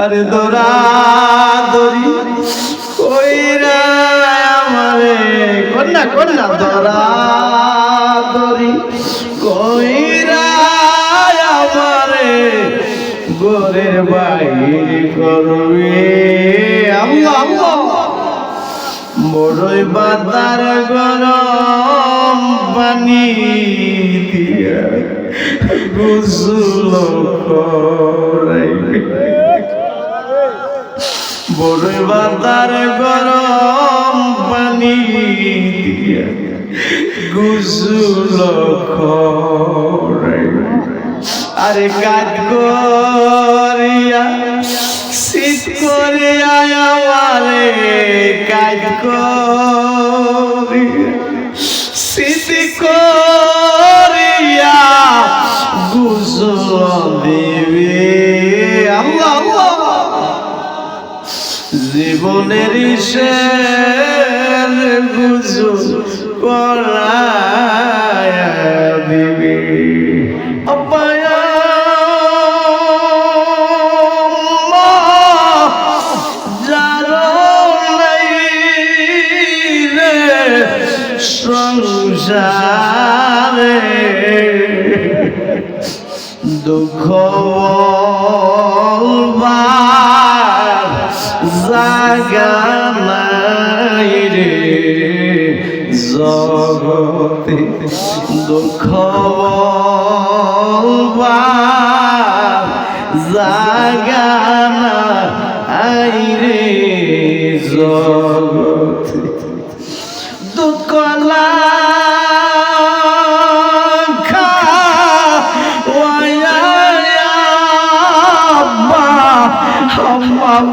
আরে দোরা দরি আমারে কন্যা কন্যা, দোরা আমারে গোরের বাইর করবে। বড়ই বাতার গরম পানি দিয়া গুসল করাইবে বড়ই বাতার গরম পানি গুসল আরে কাজ করিয়া শীত করে আয়া কাজ করিয়া জীবনের গুজু করায়া জগতে দুঃখ বলবার জাগা রে জগতে। দুঃখ লাখা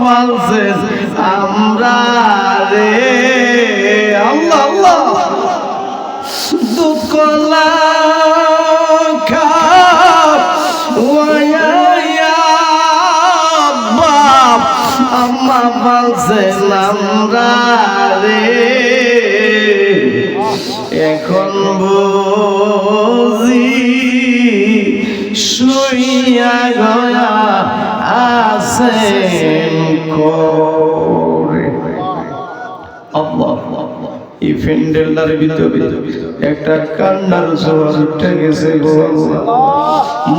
বলছে আমরা রে আম্মা বলছে আমরা রে এখন বুঝি শুইয়া গয়া আছেন করে আল্লাহ এই ফেন্ডেলটার ভিতরে একটা কান্নার জোয়ার উঠে গেছে গো।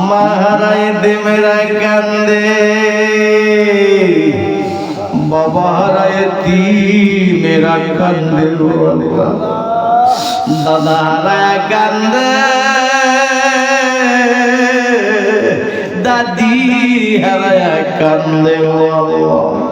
মাহারায় দেমেরা কান্দে। বাবা হারায় তি মেরা কান্দে গো। দাদা হারায় কান্দে। দাদি হারায় কান্দে গো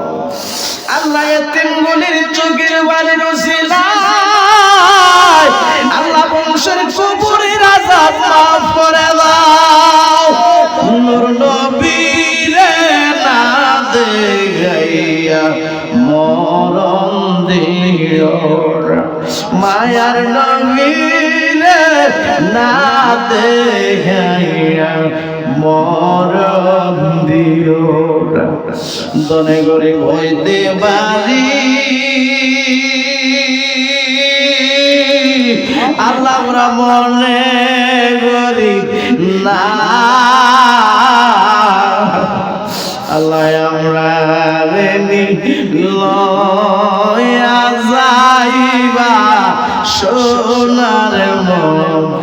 দেখাইয়া মরণ দিও। দনে করে হইতে পারি আল্লাহ আমরা মনে করি না। আল্লাহ আমরা রেনি লয়া যাইবা সোনার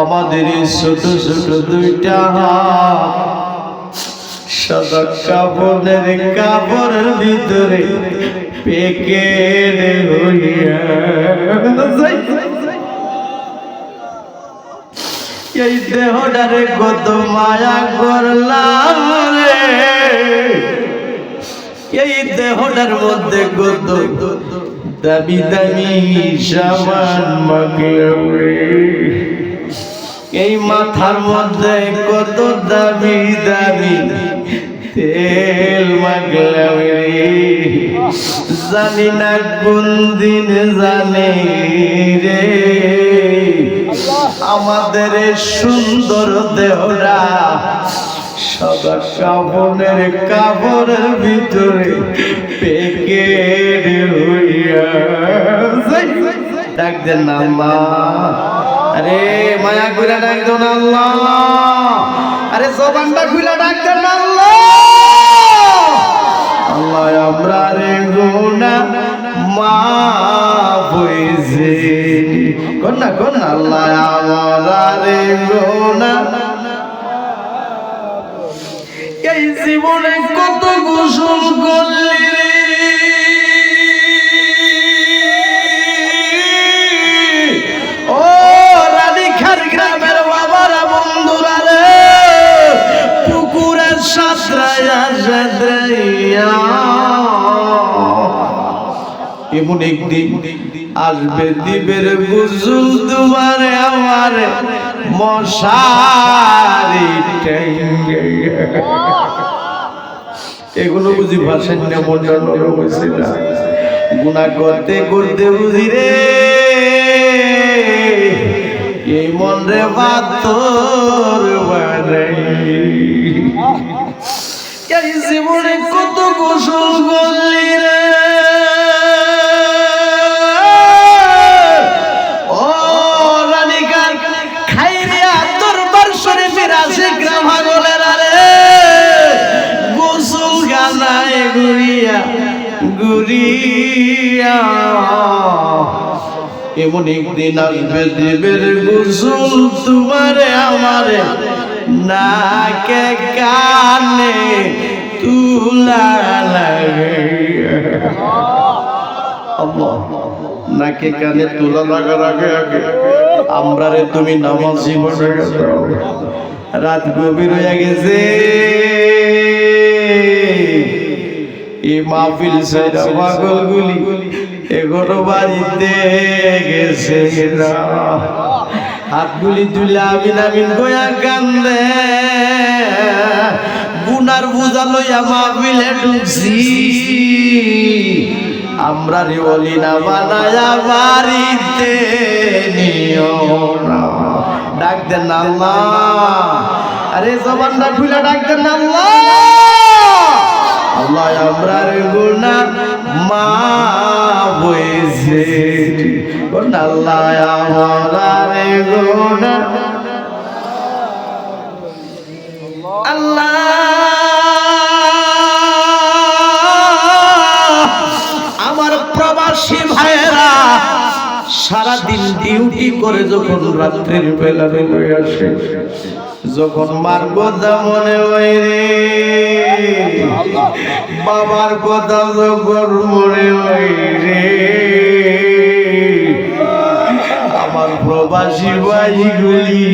আমাদের ছোট ছোট দুইটা হাত। সাদা কাপড়ের কাপড়ের ভিতরে হইয়া। এই দেহটারে কত মায়া করলাম রে। এই দেহটার মধ্যে কত দামি দামি সামান মাগলাম রে। এই মাথার মধ্যে কত দামি দামি তেল মাগলাম জানি না কোন দিন জানি রে। আমাদের সুন্দর দেহরা সাদা কাপড়ের কাপড়ের ভিতরে পেকেট হইয়া ডাক দেন না আল্লাহ আরে মায়া কইরা ডাক দেন আল্লাহ। আরে জবানটা খুইলা ডাক দেন আল্লাহ। আল্লাহ, আমরা রে গুনা মা বইছে কোন না কোন না, আল্লাহ, আমরা রে গুনা এই জীবনে কত গোসল করলি এমন একদিন আসবে দিবের গুজুল তোমার আমার মশারি এগুলো বুঝি ভাষেন না মনটা নরম হয়েছে না? গুণা করতে করতে বুঝি রে। এই মন রে বাতর কত গোসল করলি রে? গুড়িয়া এমন একদিন আসবে দেবের গোসল তোমারে আমারে নাকে কানে তুলা লাগে নাকে কানে তুলা লাগার আগে আগে আমরা রে তুমি নামাজি গেছো। রাত গভীর হয়ে গেছে। এই মাহফিল সাইরা পাগলগুলি এগোনো বাড়িতে গেছে হাতগুলি তুলে আমিন আমিন গোয়া কান্দে। গুনার বুঝা লইয়া মাহফিলে ঢুকছি। আমরা রে বলি না বানায়া বাড়িতে নিও না। ডাক দেন আল্লাহ। আরে জবানটা খুলে ডাক দেন আল্লাহ। আল্লাহ আমরা রে গুনা মা কোন আল্লাহ আমরা রে গুনা আল্লাহ আমার প্রবাসী ভাইয়েরা সারা দিন ডিউটি করে যখন রাত্রির বেলা বেরোয় আসে যখন মার কথা মনে হয় রে, বাবার কথা যখন মনে হয় রে, আমার প্রবাসী ভাইগুলি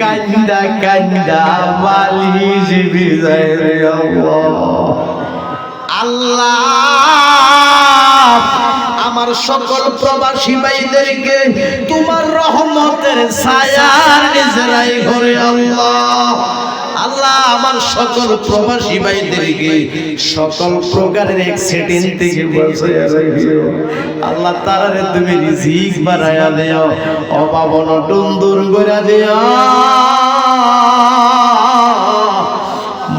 কান্দা কান্দা বালিশ বিজয় রে আল্লাহ। আমার সকল প্রবাসী ভাইদেরকে তোমার রহমতের ছায়ার নিজেরাই ঘরে আল্লাহ। আল্লাহ আমার সকল প্রবাসী ভাইদেরকে সকল প্রকারের অ্যাক্সিডেন্ট থেকে বাঁচাইয়া রাখিও। আল্লাহ তারারে তুমি রিজিক বাড়াইয়া দিও, অভাব অনটন দূর করে দিও।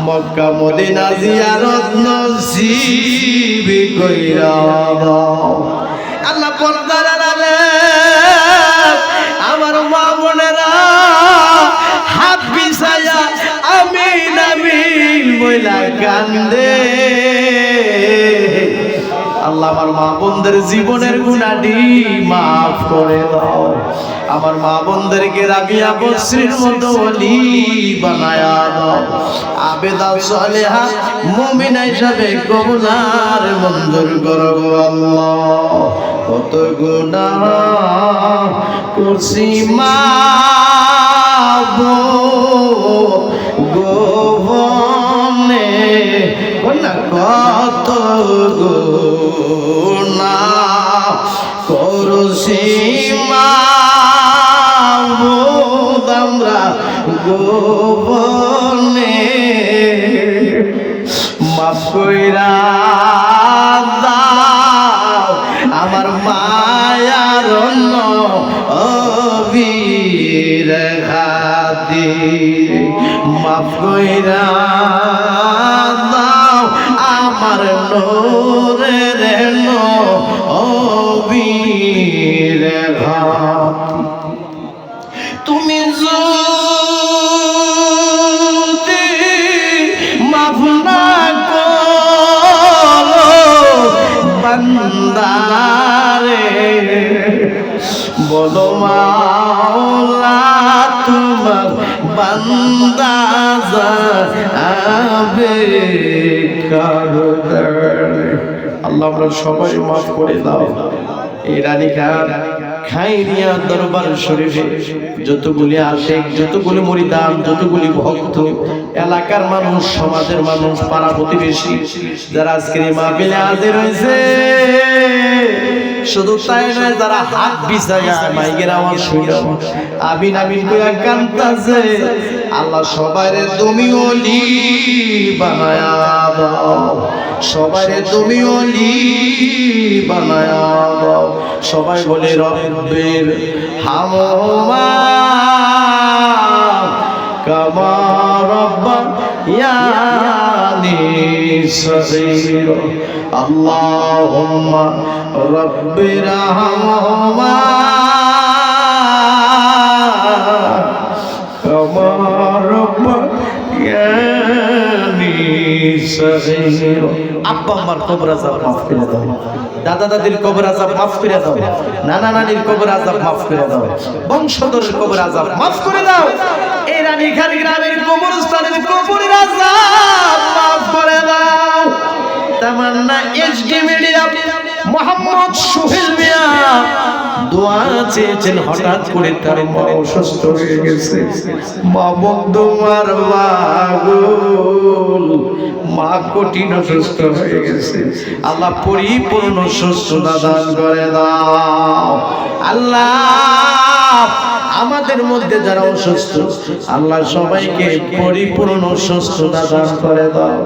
মক্কা মদিনা জিয়ারত নসিব কইরা দাও। আল্লাহ পর্দার আড়ালে আমার মা বোনেরা হাত বিছায়া আমিন আমিন বইলা কান্দে। আল্লাহ আমার মা বোনদের জীবনের গুণাটি মাফ করে দাও। আমার মা বোনদেরকে রাবিয়া বশ্রীর মতো অলি বানায়া দাও। আবেদা সালেহা মুমিনা হিসাবে কবুলার মঞ্জুর করো আল্লাহ। কত গুণা করছি মা কন্যা কত গুণা করছি আমরা গোবনে মাফ কইরা আমার মায়ার অবীর ঘাতি মাফ কইরা আমার নোরের ঘাতি তুমি যদি মাফ না বান্দারে বলো মাওলা তোমার বান্দা যাবে। আল্লাহ আমরা সবাই মাফ করে দাও। যতগুলি আসে যতগুলি মরিদান, যতগুলি ভক্ত, এলাকার মানুষ, সমাজের মানুষ, পাড়া প্রতিবেশী, যারা আজকের মাহফিলে হাজির হয়েছে, শুধু তাই নয়, যারা হাত বিছায়া মাইকের আওয়াজ আবিন আবিন আল্লাহ সবাইরে তুমি ওলি বানায়া দাও সবাইরে তুমি ওলি বানায়া দাও সবাই বলে রব্বের হামমা কামা রব্বা ইয়ানি হামমা আব্বা আমার কবর মাফ করে দাও। দাদা দাদির কবর মাফ করে দাও। নানা নানির কবর মাফ করে দাও। বংশধরের কবর মাফ করে দাও। এই রানীখান গ্রামের কবরস্থানের কবরের আজাব মাফ করে দাও। Tamanna HD media Mohammad Sohel Mia. দোয়া চেয়েছেন হঠাৎ করে তার মা অসুস্থ হয়ে গেছে। মা বন্ধু মার মা কঠিন অসুস্থ হয়ে গেছে। আল্লাহ পরিপূর্ণ সুস্থতা দান করে দাও। আল্লাহ, আমাদের মধ্যে যারা অসুস্থ, আল্লাহ সবাইকে পরিপূর্ণ সুস্থতা দান করে দাও।